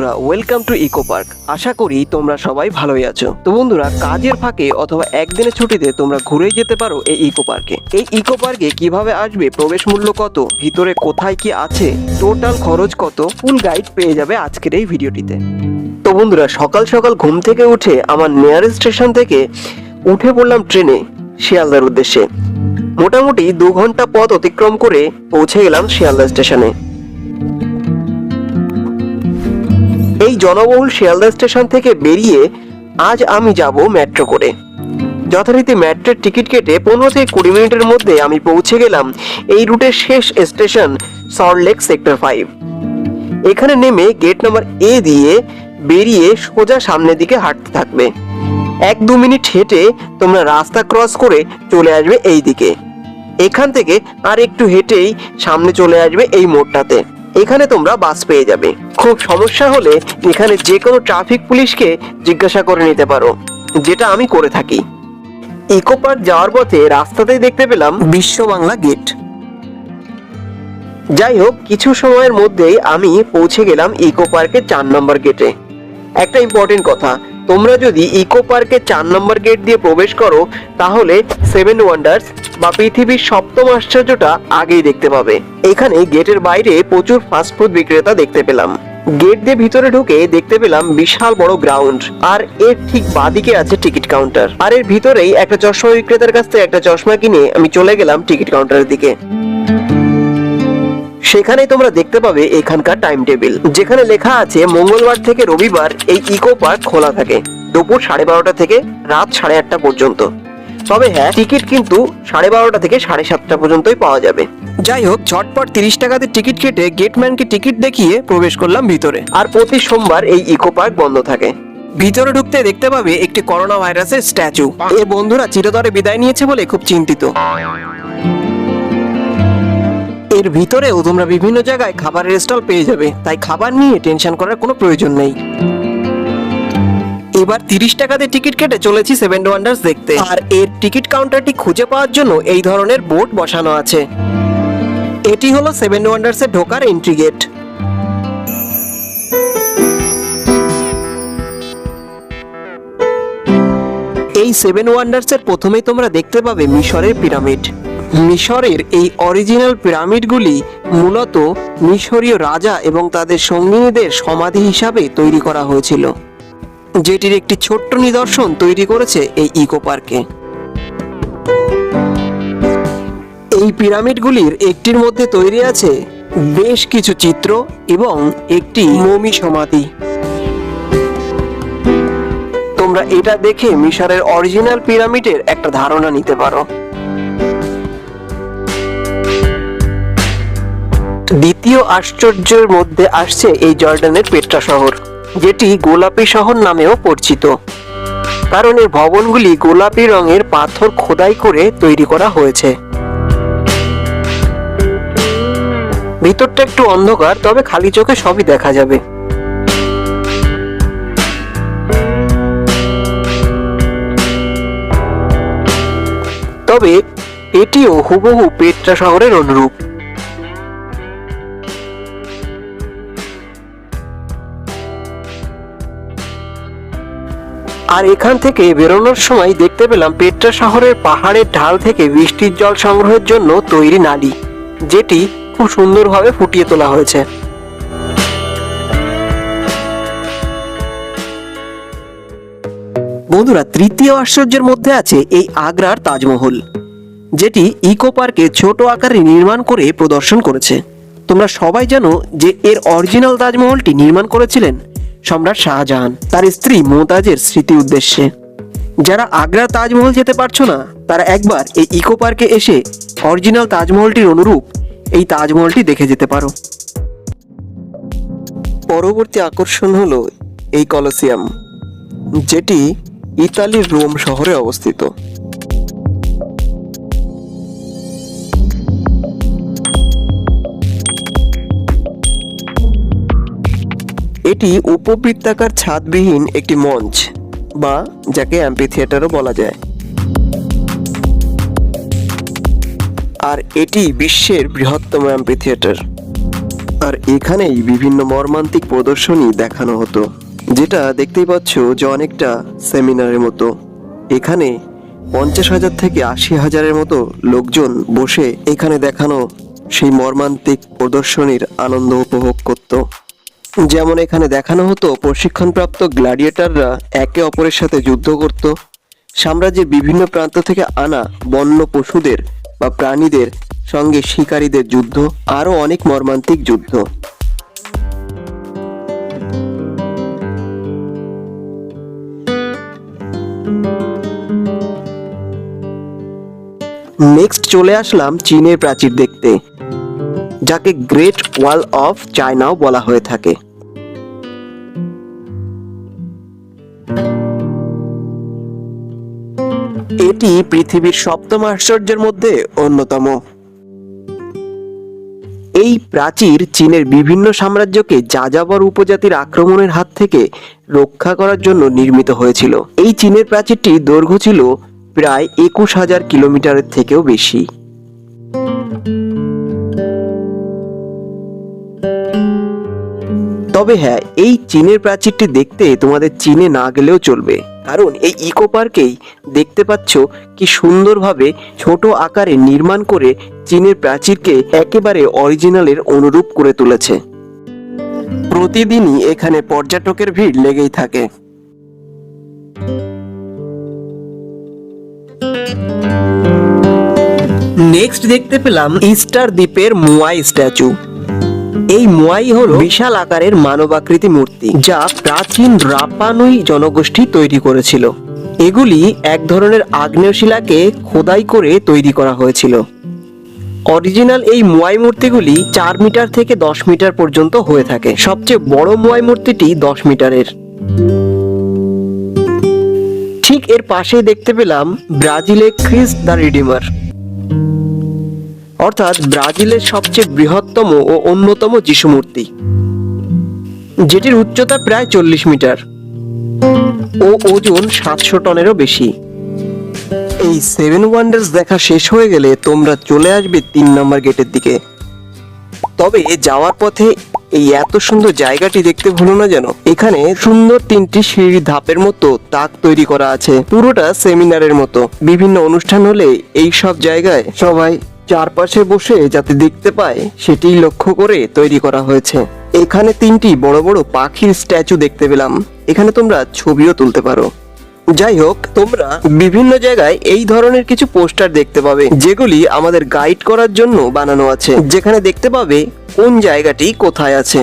বন্ধুরা welcome to eco park আশা করি তোমরা সবাই ভালোই আছো। তো বন্ধুরা, কাজের ফাঁকে অথবা একদিনের ছুটিতে তোমরা ঘুরে যেতে পারো এই ইকো পার্কে এই ইকো পার্কে কীভাবে আসবে, প্রবেশ মূল্য কত, ভিতরে কোথায় কি আছে টোটাল খরচ কত ফুল গাইড পেয়ে যাবে আজকের এই ভিডিওটিতে। তো বন্ধুরা, সকাল সকাল ঘুম থেকে উঠে আমার নিয়ারেস্ট স্টেশন থেকে উঠে পড়লাম ট্রেনে, শিয়ালদার উদ্দেশ্যে। মোটামুটি দু ঘণ্টা পথ অতিক্রম করে পৌঁছে গেলাম শিয়ালদা স্টেশনে এই জনবহুল শিয়ালদা স্টেশন থেকে বেরিয়ে আজ আমি যাব মেট্রো করে। যথারীতি মেট্রোর টিকিট কেটে পনেরো থেকে কুড়ি মিনিটের মধ্যে আমি পৌঁছে গেলাম এই রুটের শেষ স্টেশন সল্টলেক সেক্টর ফাইভ। এখানে নেমে গেট নাম্বার এ দিয়ে বেরিয়ে সোজা সামনের দিকে হাঁটতে থাকবে। এক দু মিনিট হেঁটে তোমরা রাস্তা ক্রস করে চলে আসবে এই দিকে এখান থেকে আর একটু হেঁটেই সামনে চলে আসবে এই মোড়টাতে। এখানে তোমরা বাস পেয়ে যাবে। খুব সমস্যা হলে এখানে যে কোনো ট্রাফিক পুলিশকে জিজ্ঞাসা করে নিতে পারো, যেটা আমি করে থাকি। ইকো পার্ক যাওয়ার পথে রাস্তাতেই দেখতে পেলাম বিশ্ব বাংলা গেট। যাই হোক, কিছু সময়ের মধ্যেই আমি পৌঁছে গেলাম ইকো পার্কের চার নম্বর গেটে। একটা ইম্পর্টেন্ট কথা, তোমরা যদি ইকো পার্কের চার নম্বর গেট দিয়ে প্রবেশ করো, তাহলে সেভেন ওয়ান্ডার্স বা পৃথিবীর সপ্তম আশ্চর্যটা আগেই দেখতে পাবে। এখানে গেটের বাইরে প্রচুর ফাস্টফুড বিক্রেতা দেখতে পেলাম। গেট দিয়ে ভিতরে ঢুকে দেখতে পেলাম বিশাল বড় গ্রাউন্ড আর এর ঠিক বাদিকে আছে টিকিট কাউন্টার আর এর ভিতরেই একটা চশমা বিক্রেতার কাছ থেকে একটা চশমা কিনে আমি চলে গেলাম টিকিট কাউন্টারের দিকে। সেখানেই তোমরা দেখতে পাবে এখানকার টাইম টেবিল যেখানে লেখা আছে মঙ্গলবার থেকে রবিবার এই ইকো পার্ক খোলা থাকে দুপুর সাড়ে বারোটা থেকে রাত সাড়ে আটটা পর্যন্ত। তবে হ্যাঁ টিকিট কিন্তু সাড়ে বারোটা থেকে সাড়ে সাতটা পর্যন্তই পাওয়া যাবে। যাই হোক ঝটপট তিরিশ টাকাতে টিকিট কেটে গেটম্যানকে টিকিট দেখিয়ে প্রবেশ করলাম ভিতরে। আর প্রতি সোমবার এই ইকো পার্ক বন্ধ থাকে। ভিতরে ঢুকতে দেখতে পাবে একটি করোনা ভাইরাসের স্ট্যাচু এ বন্ধুরা চিরতরে বিদায় নিয়েছে বলে খুব চিন্তিত। এর ভিতরেও তোমরা বিভিন্ন জায়গায় খাবারের স্টল পেয়ে যাবে। তাই খাবার নিয়ে টেনশন করার কোনো প্রয়োজন নেই। এবার তিরিশ টাকাতে টিকিট কেটে চলেছি সেভেন ওয়ান্ডার্স দেখতে। আর এর টিকিট কাউন্টারটি খুঁজে পাওয়ার জন্য এই ধরনের বোর্ড বসানো আছে। এটি হলো সেভেন ওয়ান্ডার্সে ঢোকার এন্ট্রি গেট এই সেভেন ওয়ান্ডার্সের প্রথমেই তোমরা দেখতে পাবে মিশরের পিরামিড। মিশরের এই অরিজিনাল পিরামিডগুলি মূলত মিশরীয় রাজা এবং তাদের সঙ্গিনীদের সমাধি হিসাবে তৈরি করা হয়েছিল, যেটির একটি ছোট্ট নিদর্শন তৈরি করেছে এই ইকো পার্কে এই পিরামিডগুলির একটির মধ্যে তৈরি আছে বেশ কিছু চিত্র এবং একটি মমি সমাধি। তোমরা এটা দেখে মিশরের অরিজিনাল পিরামিডের একটা ধারণা নিতে পারো। দ্বিতীয় আশ্চর্যের মধ্যে আসছে এই জর্ডানের পেট্রা শহর, যেটি গোলাপি শহর নামেও পরিচিত। কারণ এর ভবনগুলি গোলাপি রঙের পাথর খোদাই করে তৈরি করা হয়েছে। ভিতরটা একটু অন্ধকার, তবে খালি চোখে সবই দেখা যাবে। তবে এটিও হুবহু পেট্রা শহরের অনুরূপ। আর এখান থেকে বেরোনোর সময় দেখতে পেলাম পেট্রা শহরের পাহাড়ের ঢাল থেকে বৃষ্টির জল সংগ্রহের জন্য তৈরি নালী, যেটি খুব সুন্দরভাবে ফুটিয়ে তোলা হয়েছে। বন্ধুরা, তৃতীয় আশ্চর্যের মধ্যে আছে এই আগ্রার তাজমহল, যেটি ইকো পার্কে ছোট আকারে নির্মাণ করে প্রদর্শন করেছে। তোমরা সবাই জানো যে এর অরিজিনাল তাজমহলটি নির্মাণ করেছিলেন সম্রাট শাহজাহান, তার স্ত্রী মোতাজের স্মৃতি উদ্দেশ্যে। যারা আগ্রা তাজমহল যেতে পারছ না, তারা একবার এই ইকো পার্কে এসে অরিজিনাল তাজমহলটির অনুরূপ এই তাজমহলটি দেখে যেতে পারো। পরবর্তী আকর্ষণ হলো এই কলসিয়াম, যেটি ইতালির রোম শহরে অবস্থিত। এটি উপবৃত্তাকার ছাদবিহীন একটি মঞ্চ, বা যাকে অ্যাম্পি থিয়েটারও বলা যায়। আর এটি বিশ্বের বৃহত্তম অ্যাম্পি থিয়েটার আর এখানেই বিভিন্ন মর্মান্তিক প্রদর্শনী দেখানো হতো, যেটা দেখতেই পাচ্ছ যে অনেকটা সেমিনারের মতো। এখানে পঞ্চাশ হাজার থেকে আশি হাজারের মতো লোকজন বসে এখানে দেখানো সেই মর্মান্তিক প্রদর্শনীর আনন্দ উপভোগ করত। যেমন এখানে দেখানো হতো, প্রশিক্ষণপ্রাপ্ত গ্ল্যাডিয়েটাররা একে অপরের সাথে যুদ্ধ করত। সাম্রাজ্যের বিভিন্ন প্রান্ত থেকে আনা বন্য পশুদের বা প্রাণীদের সঙ্গে শিকারীদের যুদ্ধ, আরও অনেক মর্মান্তিক যুদ্ধ। নেক্সট চলে আসলাম চীনের প্রাচীর দেখতে। যাকে গ্রেট ওয়াল অফ চায়নাও বলা হয়ে থাকে। এটি পৃথিবীর সপ্তম আশ্চর্যের মধ্যে অন্যতম। এই প্রাচীর চীনের বিভিন্ন সাম্রাজ্যকে যাযাবর উপজাতির আক্রমণের হাত থেকে রক্ষা করার জন্য নির্মিত হয়েছিল। এই চীনের প্রাচীরটি দৈর্ঘ্য ছিল প্রায় একুশ হাজার কিলোমিটারের থেকেও বেশি। তবে হ্যাঁ এই চীনের প্রাচীরটি দেখতে তোমাদের চীনে না গেলেও চলবে। কারণ এই ইকো পার্কেই দেখতে পাচ্ছ কি সুন্দরভাবে ছোট আকারে নির্মাণ করে চীনের প্রাচীরকে একেবারে অরিজিনালের অনুরূপ করে তুলেছে। প্রতিদিনই এখানে পর্যটকের ভিড় লেগেই থাকে। নেক্সট দেখতে পেলাম ইস্টার দ্বীপের মুয়াই স্ট্যাচু। এই মোয়াই হলো বিশাল আকারের মানবাকৃতি মূর্তি, যা প্রাচীন রাপানুই জনগোষ্ঠী তৈরি করেছিল। এগুলি এক ধরনের আগ্নেয় শিলাকে খোদাই করে তৈরি করা হয়েছিল। অরিজিনাল এই মোয়াই মূর্তিগুলি চার মিটার থেকে দশ মিটার পর্যন্ত হয়ে থাকে। সবচেয়ে বড় মোয়াই মূর্তিটি দশ মিটারের। ঠিক এর পাশে দেখতে পেলাম ব্রাজিলে ক্রিস দ্য রিডিমার। অর্থাৎ ব্রাজিলের সবচেয়ে বৃহত্তম ও অন্যতম যিশু মূর্তি যেটির উচ্চতা প্রায় চল্লিশ মিটার ও ওজন সাতশো টনেরও বেশি। এই সেভেন ওয়ান্ডার্স দেখা শেষ হয়ে গেলে তোমরা চলে আসবে তিন নম্বর গেটের দিকে। তবে যাওয়ার পথে এই এত সুন্দর জায়গাটি দেখতে ভুলো না যেন। এখানে সুন্দর তিনটি সিঁড়ি ধাপের মতো তাক তৈরি করা আছে, পুরোটা সেমিনারের মতো। বিভিন্ন অনুষ্ঠান হলে এই সব জায়গায় সবাই চারপাশে বসে যাতে দেখতে পায়, সেটিই লক্ষ্য করে তৈরি করা হয়েছে। এখানে তিনটি বড় বড় পাখির স্ট্যাচু দেখতে পেলাম। এখানে তোমরা ছবিও তুলতে পারো। যাই হোক, তোমরা বিভিন্ন জায়গায় এই ধরনের কিছু পোস্টার দেখতে পাবে, যেগুলি আমাদের গাইড করার জন্য বানানো আছে, যেখানে দেখতে পাবে কোন জায়গাটি কোথায় আছে।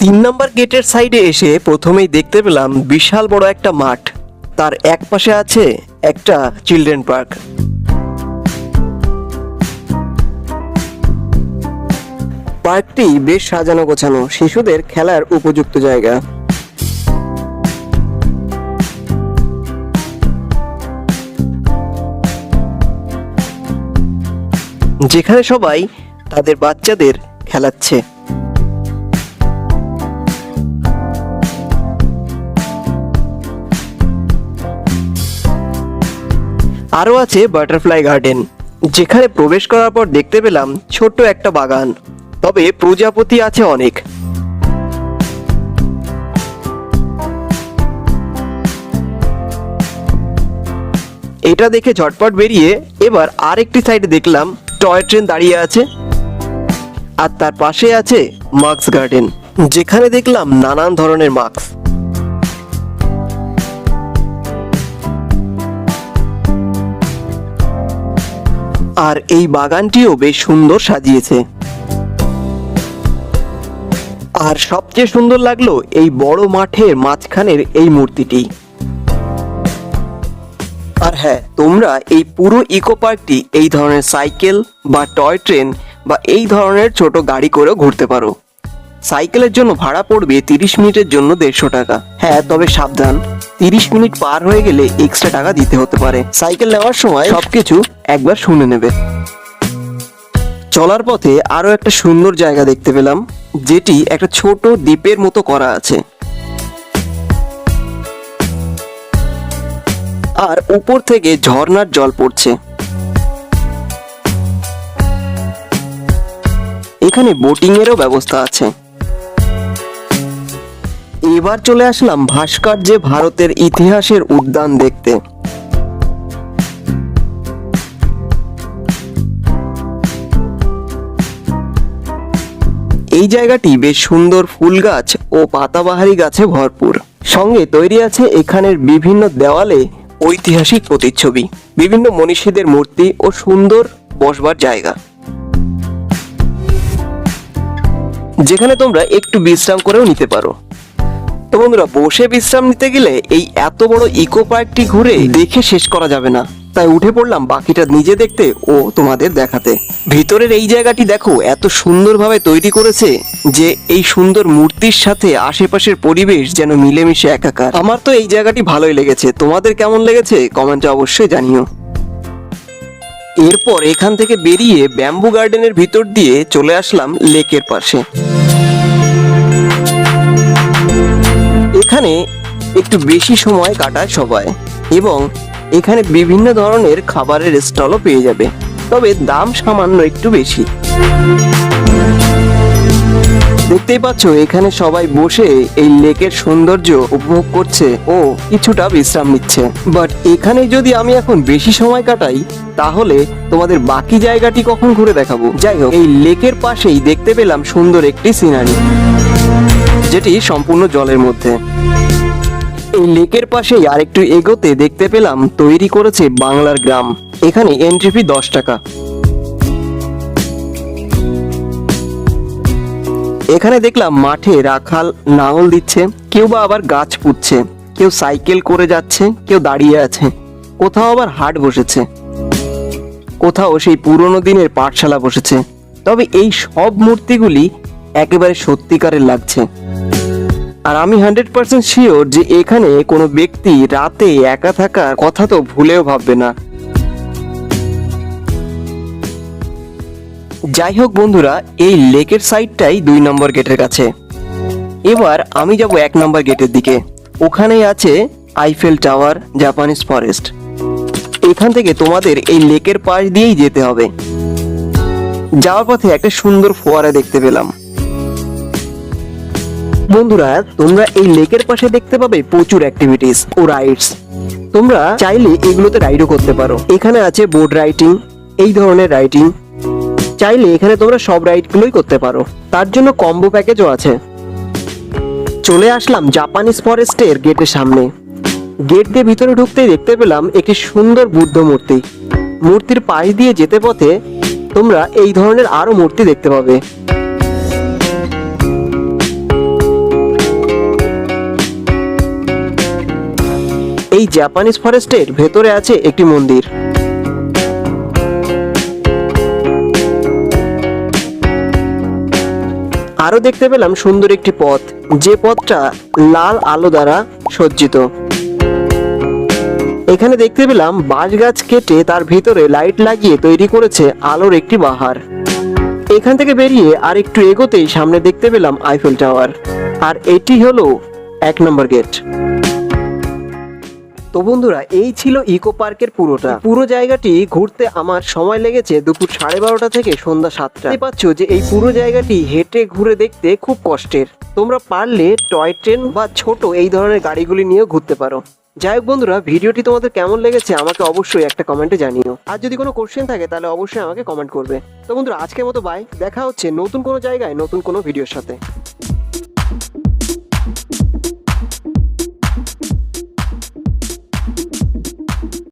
তিন নম্বর গেটের সাইডে এসে প্রথমেই দেখতে পেলাম বিশাল বড় একটা মাঠ। তার এক পাশে আছে একটা চিলড্রেন পার্ক। পার্কটি বেশ সাজানো গোছানো শিশুদের খেলার উপযুক্ত জায়গা। যেখানে সবাই তাদের বাচ্চাদের খেলাচ্ছে। আরও আছে বাটারফ্লাই গার্ডেন যেখানে প্রবেশ করার পর দেখতে পেলাম ছোট্ট একটা বাগান। তবে প্রজাপতি আছে অনেক। এটা দেখে ঝটপট বেরিয়ে এবার আরেকটি সাইডে দেখলাম টয় ট্রেন দাঁড়িয়ে আছে আর তার পাশে আছে মার্কস গার্ডেন যেখানে দেখলাম নানান ধরনের মাস্ক আর এই বাগানটিও বেশ সুন্দর সাজিয়েছে। আর সবচেয়ে সুন্দর লাগল এই বড় মাঠের মাঝখানের এই মূর্তিটি। আর হ্যাঁ তোমরা এই পুরো ইকো পার্কটি এই ধরনের সাইকেল বা টয় ট্রেন বা এই ধরনের ছোট গাড়ি করেও ঘুরতে পারো। সাইকেলের জন্য ভাড়া পড়বে তিরিশ মিনিটের জন্য দেড়শো টাকা। হ্যাঁ তবে সাবধান, তিরিশ মিনিট পার হয়ে গেলে এক্সট্রা টাকা দিতে হতে পারে। সাইকেল নেওয়ার সময় সবকিছু একবার শুনে নেবে। চলার পথে আরও একটা সুন্দর জায়গা দেখতে পেলাম। যেটি একটা ছোট দ্বীপের মতো করা আছে। আর উপর থেকে ঝর্ণার জল পড়ছে। এখানে বোটিং এরও ব্যবস্থা আছে। এবার চলে আসলাম ভাস্কর্যে ভারতের ইতিহাসের উদ্যান দেখতে। এই জায়গাটি বেশ সুন্দর ফুল গাছ ও পাতাবাহারি গাছে ভরপুর। সঙ্গে তৈরি আছে এখানের বিভিন্ন দেওয়ালে ঐতিহাসিক প্রতিচ্ছবি, বিভিন্ন মনীষীদের মূর্তি ও সুন্দর বসবার জায়গা। যেখানে তোমরা একটু বিশ্রাম করেও নিতে পারো। তো বন্ধুরা, বসে বিশ্রাম নিতে গেলে এই এত বড় ইকো পার্কটি ঘুরে দেখে শেষ করা যাবে না। তাই উঠে পড়লাম বাকিটা নিজে দেখতে ও তোমাদের দেখাতে। ভিতরের এই জায়গাটি দেখো, এত সুন্দরভাবে তৈরি করেছে যে এই সুন্দর মূর্তির সাথে আশেপাশের পরিবেশ যেন মিলেমিশে একাকার। আমার তো এই জায়গাটি ভালোই লেগেছে। তোমাদের কেমন লেগেছে? কমেন্টে অবশ্যই জানিও। এরপর এখান থেকে বেরিয়ে ব্যাম্বু গার্ডেনের ভিতর দিয়ে চলে আসলাম লেকের পাশে। এখানে একটু বেশি সময় কাটায় সবাই এবং এখানে বিভিন্ন ধরনের খাবারের স্টলও পেয়ে যাবে, তবে দাম সামান্য একটু বেশি। দেখতেই পাচ্ছ, এখানে সবাই বসে এই লেকের সৌন্দর্য উপভোগ করছে ও কিছুটা বিশ্রাম নিচ্ছে। বাট এখানে যদি আমি এখন বেশি সময় কাটাই, তাহলে তোমাদের বাকি জায়গাটি কখন ঘুরে দেখাবো? যাই হোক, এই লেকের পাশেই দেখতে পেলাম সুন্দর একটি সিনারি, যেটি সম্পূর্ণ জলের মধ্যে। এই লেকের পাশেই আরেকটু এগোতে দেখতে পেলাম তৈরি করেছে বাংলার গ্রাম। এখানে এন্ট্রি ফি দশ টাকা। এখানে দেখলাম মাঠে রাখাল নাঙল দিচ্ছে, কেউ বা আবার গাছ পুঁতছে, কেউ সাইকেল করে যাচ্ছে, কেউ দাঁড়িয়ে আছে, কোথাও আবার হাট বসেছে, কোথাও সেই পুরনো দিনের পাঠশালা বসেছে। তবে এই সব মূর্তিগুলি একেবারে সত্যিকারের লাগছে। আর আমি হান্ড্রেড পার্সেন্ট শিওর যে এখানে কোনো ব্যক্তি রাতে একা থাকার কথা তো ভুলেও ভাববে না। যাই হোক বন্ধুরা, এই লেকের সাইডটাই দুই নম্বর গেটের কাছে। এবার আমি যাব এক নম্বর গেটের দিকে। ওখানেই আছে আইফেল টাওয়ার জাপানিজ ফরেস্ট এখান থেকে তোমাদের এই লেকের পাশ দিয়েই যেতে হবে। যাওয়ার পথে একটা সুন্দর ফোয়ারা দেখতে পেলাম। বন্ধুরা, তোমরা এই লেকের পাশে দেখতে পাবে প্রচুর অ্যাক্টিভিটিস ও রাইডস তোমরা চাইলে এগুলোতে রাইডও করতে পারো। এখানে আছে বোর্ড রাইডিং এই ধরনের রাইডিং চাইলে এখানে তোমরা সব রাইডগুলোই করতে পারো। তার জন্য কম্বো প্যাকেজও আছে। চলে আসলাম জাপানিজ ফরেস্টের গেটের সামনে। গেট দিয়ে ভিতরে ঢুকতেই দেখতে পেলাম একটি সুন্দর বুদ্ধ মূর্তি। মূর্তির পাশ দিয়ে যেতে পথে তোমরা এই ধরনের আরও মূর্তি দেখতে পাবে। এই জাপানিজ ফরেস্টের ভেতরে আছে একটি মন্দির। আরও দেখতে পেলাম সুন্দর একটি পথ। যে পথটা লাল আলো দ্বারা সজ্জিত। এখানে দেখতে পেলাম বাঁশ গাছ কেটে তার ভিতরে লাইট লাগিয়ে তৈরি করেছে আলোর একটি বাহার। এখান থেকে বেরিয়ে আর একটু এগোতেই সামনে দেখতে পেলাম আইফেল টাওয়ার। আর এটি হলো এক নম্বর গেট। তো বন্ধুরা, এই ছিল ইকো পার্কের পুরোটা। পুরো জায়গাটি ঘুরতে আমার সময় লেগেছে দুপুর সাড়ে বারোটা থেকে সন্ধ্যা সাতটা। পাচ্ছ যে এই পুরো জায়গাটি হেঁটে ঘুরে দেখতে খুব কষ্টের। তোমরা পারলে টয় ট্রেন বা ছোট এই ধরনের গাড়িগুলি নিয়েও ঘুরতে পারো। যাই হোক বন্ধুরা, ভিডিওটি তোমাদের কেমন লেগেছে আমাকে অবশ্যই একটা কমেন্টে জানিও। আর যদি কোনো কোশ্চেন থাকে, তাহলে অবশ্যই আমাকে কমেন্ট করবে। তো বন্ধুরা, আজকের মতো বাই দেখা হচ্ছে নতুন কোনো জায়গায়, নতুন কোনো ভিডিওর সাথে।